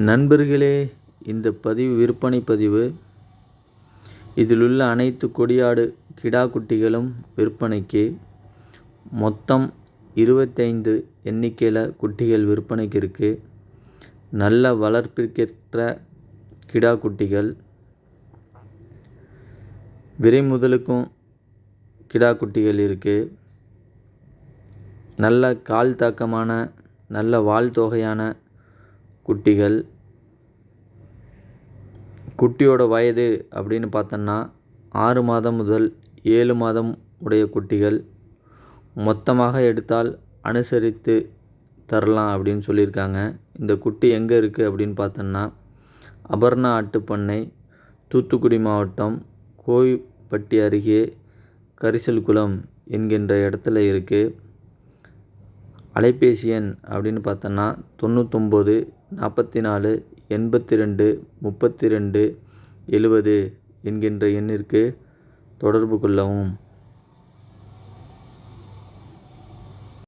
நண்பர்களே இந்த பதிவு விற்பனை பதிவு. இதிலுள்ள அனைத்து கொடியாடு கிடா குட்டிகளும் விற்பனைக்கு மொத்தம் இருபத்தைந்து எண்ணிக்கையில் குட்டிகள் விற்பனைக்கு இருக்குது நல்ல வளர்ப்பிற்கேற்ற கிடா குட்டிகள் விரை முதலுக்கும் கிடா குட்டிகள் இருக்குது நல்ல கால் தாக்கமான நல்ல வால் தொகையான குட்டிகள் குட்டியோட வயது அப்படின்னு பார்த்தோன்னா ஆறு மாதம் முதல் ஏழு மாதம் உடைய குட்டிகள். மொத்தமாக எடுத்தால் அனுசரித்து தரலாம் அப்படின்னு சொல்லியிருக்காங்க. இந்த குட்டி எங்கே இருக்குது அப்படின்னு பார்த்தோன்னா அபர்ணா ஆட்டுப்பண்ணை தூத்துக்குடி மாவட்டம் கோவில்பட்டி அருகே கரிசல்குளம் என்கின்ற இடத்துல இருக்குது. அலைபேசி எண் அப்படின்னு பார்த்தோன்னா தொண்ணூத்தொம்பது நாற்பத்தி நாலு எண்பத்தி ரெண்டு முப்பத்தி ரெண்டு எழுவது என்கின்ற எண்ணிற்கு தொடர்பு கொள்ளவும்.